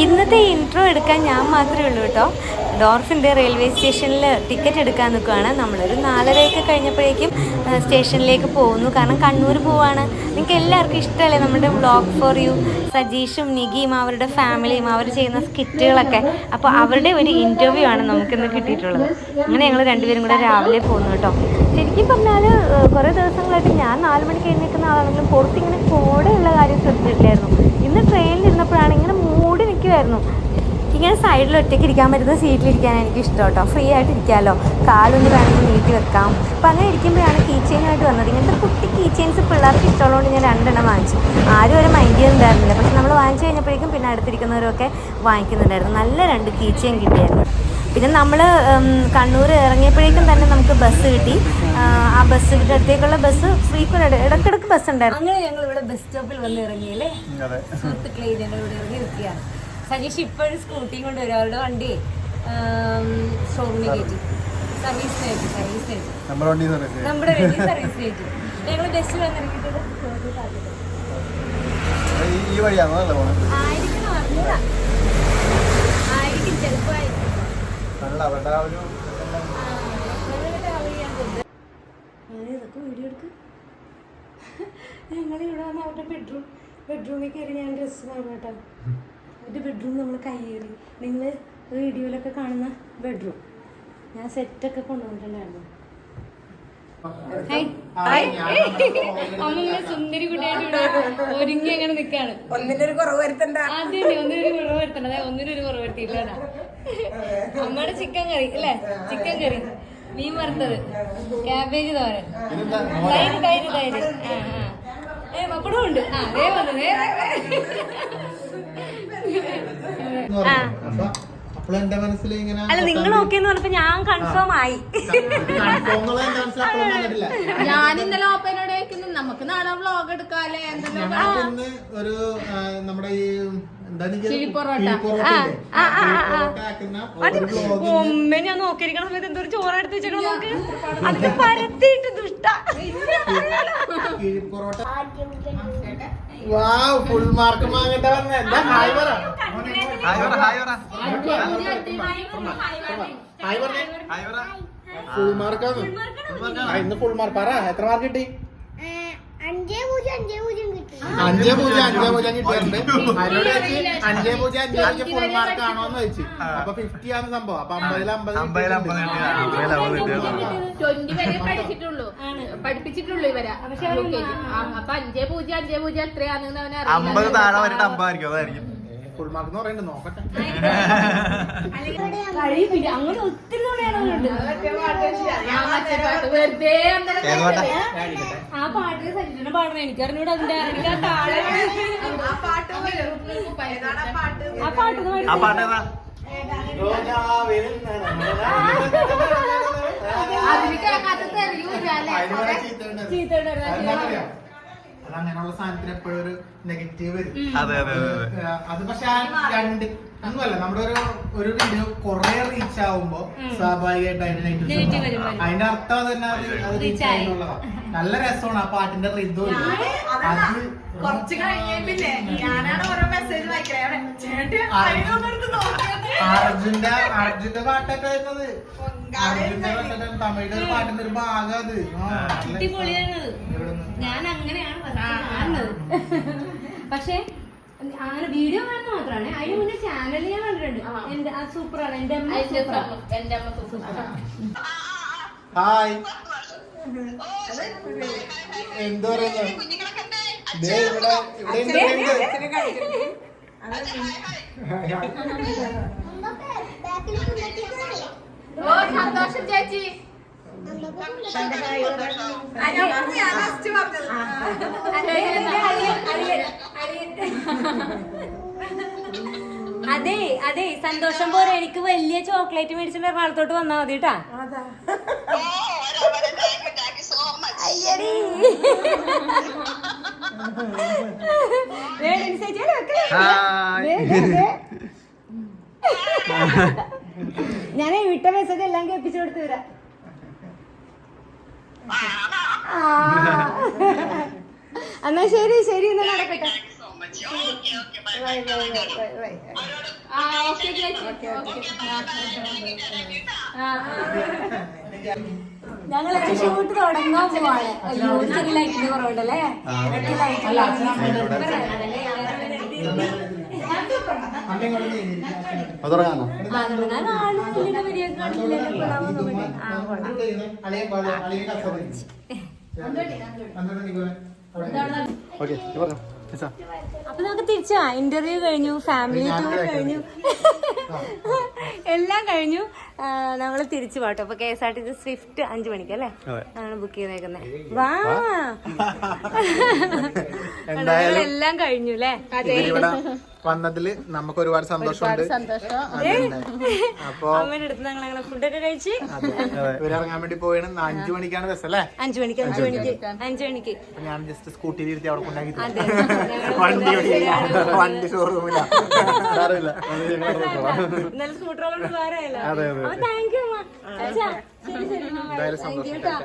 ഇന്നത്തെ ഇൻട്രോ എടുക്കാൻ ഞാൻ മാത്രമേ ഉള്ളൂ കേട്ടോ. ഡോർഫിന്റെ റെയിൽവേ സ്റ്റേഷനിൽ ടിക്കറ്റ് എടുക്കാൻ നിൽക്കുകയാണ് നമ്മളൊരു നാലരയൊക്കെ കഴിഞ്ഞപ്പോഴേക്കും സ്റ്റേഷനിലേക്ക് പോകുന്നു. കാരണം കണ്ണൂർ പോവാണ്. നിങ്ങൾക്ക് എല്ലാവർക്കും ഇഷ്ടമല്ലേ? നമ്മുടെ ബ്ലോഗ് ഫോർ യു സജീഷും നിഗിയും അവരുടെ ഫാമിലിയും അവർ ചെയ്യുന്ന സ്കിറ്റുകളൊക്കെ. അപ്പോൾ അവരുടെ ഒരു ഇന്റർവ്യൂ ആണ് നമുക്കിന്ന് കിട്ടിയിട്ടുള്ളത്. അങ്ങനെ ഞങ്ങൾ രണ്ടുപേരും കൂടെ രാവിലെ പോകുന്നു കേട്ടോ. ശരിക്കും പറഞ്ഞാൽ കുറേ ദിവസങ്ങളായിട്ട് ഞാൻ നാല് മണിക്ക് എഴുന്നേൽക്കുന്ന ആളാണെങ്കിലും പുറത്തിങ്ങനെ കോടെയുള്ള കാര്യം ശ്രദ്ധിച്ചിട്ടില്ലായിരുന്നു. ഇന്ന് ട്രെയിനിൽ ഇരുന്നപ്പോഴാണ് ഇങ്ങനെ മൂടി നിൽക്കുമായിരുന്നു ഇങ്ങനെ സൈഡിൽ ഒറ്റയ്ക്ക് ഇരിക്കാൻ പറ്റുന്ന സീറ്റിലിരിക്കാൻ എനിക്ക് ഇഷ്ടം കേട്ടോ ഫ്രീ ആയിട്ട് ഇരിക്കാമല്ലോ കാലൊന്ന് വേണമെങ്കിൽ നീട്ടി വെക്കാം. അപ്പം അങ്ങനെ ഇരിക്കുമ്പോഴാണ് കീ ചെയിനായിട്ട് വന്നത്. ഇങ്ങനത്തെ കുട്ടി കീ ചെയിൻസ് പിള്ളേർക്ക് ഇഷ്ടമുള്ളതുകൊണ്ട് ഞാൻ രണ്ടെണ്ണം വാങ്ങിച്ചു. ആരും ഒരു മൈൻഡ് ചെയ്യുന്നുണ്ടായിരുന്നില്ല പക്ഷെ നമ്മൾ വാങ്ങിച്ചു കഴിഞ്ഞപ്പോഴേക്കും പിന്നെ അടുത്തിരിക്കുന്നവരൊക്കെ വാങ്ങിക്കുന്നുണ്ടായിരുന്നു. നല്ല രണ്ട് കീ ചെയിൻ കിട്ടിയായിരുന്നു. പിന്നെ നമ്മൾ കണ്ണൂർ ഇറങ്ങിയപ്പോഴേക്കും തന്നെ നമുക്ക് ബസ് കിട്ടി. ആ, ബസ് ബസ്സിന്റെ അടുത്തേക്കുള്ള ബസ് ഫ്രീക്വന്റ് ഇടയ്ക്കിടയ്ക്ക് ബസ് ഉണ്ടായിരുന്നു. അങ്ങനെ ഞങ്ങൾ ഇവിടെ ബസ് സ്റ്റോപ്പിൽ വന്ന് ഇറങ്ങിയല്ലേ? അതെ. സുഹൃത്തുക്കളെ ഞങ്ങൾ ഇവിടെ ഇറങ്ങി നിൽക്കുകയാണ്. സജീഷ് ഇപ്പോഴും സ്കൂട്ടിയും കൊണ്ട് വരും അവരുടെ വണ്ടി ഷോറൂമിൽ കയറ്റി സർവീസിന് കയറ്റി സർവീസിന് കയറ്റി നമ്മുടെ വണ്ടി സർവീസിന് കയറ്റി ഞങ്ങൾ ബസ്സിൽ വന്നിറങ്ങിയിട്ടത് ഈ- വഴിയാണോ ആയിരിക്കണം അറിഞ്ഞൂടാ. ആയിരിക്കും ആയിരിക്കും ഇതൊക്കെ വീഡിയോ എടുക്ക്. ഞങ്ങളിവിടെ വന്ന് അവരുടെ ബെഡ്റൂം ബെഡ്റൂമിൽ കയറി ഞാൻ ഡ്രസ്സ് വാങ്ങാട്ടോ കേട്ടോ. അവരുടെ ബെഡ്റൂം നമ്മൾ കയ്യേറി നിങ്ങൾ വീഡിയോയിലൊക്കെ കാണുന്ന ബെഡ്റൂം ഞാൻ സെറ്റൊക്കെ കൊണ്ടുവന്നിട്ടുണ്ടായിരുന്നു. അമ്മ സുന്ദരി കുട്ടിയായിട്ട് ഒരുങ്ങി അങ്ങനെ നിൽക്കാണ് ഒന്നിനൊരു കുറവ് വരുത്തണ്ട. അതെ ഒന്നിനൊരു കുറവ് വരുത്തണ്ട. അതെ ഒന്നിനൊരു കുറവ് വരുത്തിയിട്ടാ അമ്മയുടെ ചിക്കൻ കറി അല്ലേ ചിക്കൻ കറി. മീൻ വറുത്തത്. ക്യാബേജ് തോരൻ. തൈര് തൈര് തൈര്. ആ ആ. ഏ പപ്പടം ഉണ്ട്. ആ ദേ വന്നു ദേ, ദേ. അപ്പോൾ എന്റെ മനസ്സിൽ ഇങ്ങനെ അല്ല നിങ്ങൾ ഓക്കെ എന്ന് പറഞ്ഞപ്പോ ഞാൻ കൺഫേം ആയി. ഞാൻ ഇന്നലെ ഓപ്പനോട് നമുക്ക് നാളെ വ്ളോഗ് എടുക്കാല്ലേ? ഇന്ന് ഒരു നമ്മുടെ ഈ ഒമ്മ ഞാൻ നോക്കിയിരിക്കണ സമയത്ത് എന്തൊരു ചോറ് എടുത്ത് വെച്ചേക്കണം നോക്ക്. അതിന് പരത്തിയിട്ട് ദുഷ്ട. കിഴിപ്പൊറോട്ട വാവ് ഫുൾ മാർക്ക് വാങ്ങേണ്ട വന്ന. എന്താ ഹായ് പറ. ഫുൾ മാർക്കാണ് ഇന്ന് ഫുൾ മാർക്ക് പറ എത്ര മാർക്ക് കിട്ടി? അഞ്ചേ പൂജ്യം അഞ്ചേ പൂജ്യം കിട്ടി. അഞ്ചേ പൂജ്യം അഞ്ചേ പൂജ്യം കിട്ടിയിട്ടുണ്ട്. അതിനോട് അഞ്ചേ പൂജ്യം അഞ്ചേ പൂജ്യം ഫുൾ മാർക്ക് ആണോ എന്ന് വെച്ച് അപ്പൊ ഫിഫ്റ്റി ആണ് സംഭവം. അപ്പൊ അമ്പതിൽ അമ്പത് വരെ പഠിപ്പിച്ചിട്ടുള്ളൂ ഇവരെ. അപ്പൊ അഞ്ചേ പൂജ്യം അഞ്ചേ പൂജ്യം എത്രയാണെന്ന് അവനെ അമ്പത് താഴെ വന്നിട്ട് അമ്പായിരിക്കും അതായിരിക്കും. ഫുൾ മാർക്ക് എന്ന് പറയുന്നത് നോക്കട്ടെ. അങ്ങനെ ഒത്തിരി ആ പാട്ട് സജിനെ പാടണം. എനിക്കറിഞ്ഞൂടെ അതിന്റെ എനിക്ക് ആ പാട്ട് ആ പാട്ട്? അതിന് കേൾക്കാത്ത തെറിയൂല അല്ലേ? അത് അങ്ങനെയുള്ള സാധനത്തിന് എപ്പോഴും ഒരു നെഗറ്റീവ് വരും. അതെ അതെ അതെ അതെ. അത് പക്ഷെ ആ രണ്ട് ഒന്നുമല്ല നമ്മുടെ ഒരു ഒരു വീഡിയോ കുറെ റീച്ച് ആവുമ്പോ സ്വാഭാവികമായിട്ട് അതിന് Negative നെഗറ്റീവ് വരും, വരും. അതിന്റെ അർത്ഥം അത് തന്നെ അത് റീച്ച് ആയി. നല്ല രസമാണ് ആ പാട്ടിന്റെ റിതും അത് കുറച്ച് കഴിഞ്ഞില്ലേ ഞാനാണ് ഓരോ മെസ്സേജ് അർജുന്റെ അർജുന്റെ പാട്ടൊക്കെ വരുന്നത് അർജുന്റെ പാട്ടൊക്കെ തമിഴിന്റെ ഒരു പാട്ടിന്റെ ഒരു ഭാഗം അത്. ഞാൻ അങ്ങനെയാണ് പക്ഷെ അങ്ങനെ വീഡിയോ കാണുന്ന മാത്രമാണ് അതിന് മുന്നേ ചാനൽ ഞാൻ കണ്ടിട്ടുണ്ട്. എന്റെ ആ സൂപ്പറാണ് എന്റെ അമ്മ സൂപ്പറാണ് എന്റെ അമ്മ സൂപ്പർ ഹായ്. എന്ത് പറയുന്നു? ദേ ഇവിടെ ഇവിടെ ഉണ്ട്, ഇവിടെ ഓ സന്തോഷം ചേച്ചി. അതെ അതെ സന്തോഷം പോലെ എനിക്ക് വലിയ ചോക്ലേറ്റ് മേടിച്ചിട്ട് എറണാകുളത്തോട്ട് വന്നാ മതി കേട്ടാ. ഞാനേ വിട്ട മെസ്സേജ് എല്ലാം കേൾപ്പിച്ചു കൊടുത്തു വരാം ആ. എന്നാ ശരി ശരി എന്നാ നടക്കട്ടെ. ആ ഓക്കെ ചേച്ചി ഓക്കെ ഞങ്ങൾ ഷൂട്ട് തുടങ്ങാൻ പോവാണ് ചെറിയ ലൈറ്റിന്റെ കുറവുണ്ടല്ലേ അത് തുടങ്ങാന്നോ ഓക്കെ. അപ്പൊ നമുക്ക് തിരിച്ചാ ഇന്റർവ്യൂ കഴിഞ്ഞു ഫാമിലി ടൂർ കഴിഞ്ഞു. എല്ലാം കഴിഞ്ഞു. നമ്മൾ തിരിച്ചു പോട്ടോ. അപ്പൊ K S R T C Swift അഞ്ചു മണിക്ക് അല്ലേ. ആണ് ബുക്ക് ചെയ്തേക്കുന്നത് വാ. എല്ലാം കഴിഞ്ഞു അല്ലേ? വന്നതിൽ നമുക്ക് ഒരുപാട് സന്തോഷമുണ്ട്. അപ്പൊ അമ്മയുടെ അടുത്ത് ഞങ്ങൾ അങ്ങനെ ഫുഡൊക്കെ കഴിച്ച്. ഇവരിറങ്ങാൻ വേണ്ടി പോയാണ് അഞ്ചു മണിക്കാണ് ബസ് അല്ലേ? അഞ്ചു മണിക്ക് അഞ്ചു മണിക്ക് അഞ്ചു മണിക്ക്. ഞാൻ ജസ്റ്റ് സ്കൂട്ടിയിൽ ഇരുത്തി അവിടെ കൊണ്ടാക്കി വണ്ടി വണ്ടി ഷോറൂമില്ല സാരമില്ല അത് അപ്പൊ താങ്ക് യു ശരി ശരി. താങ്ക് യു കേട്ടോ.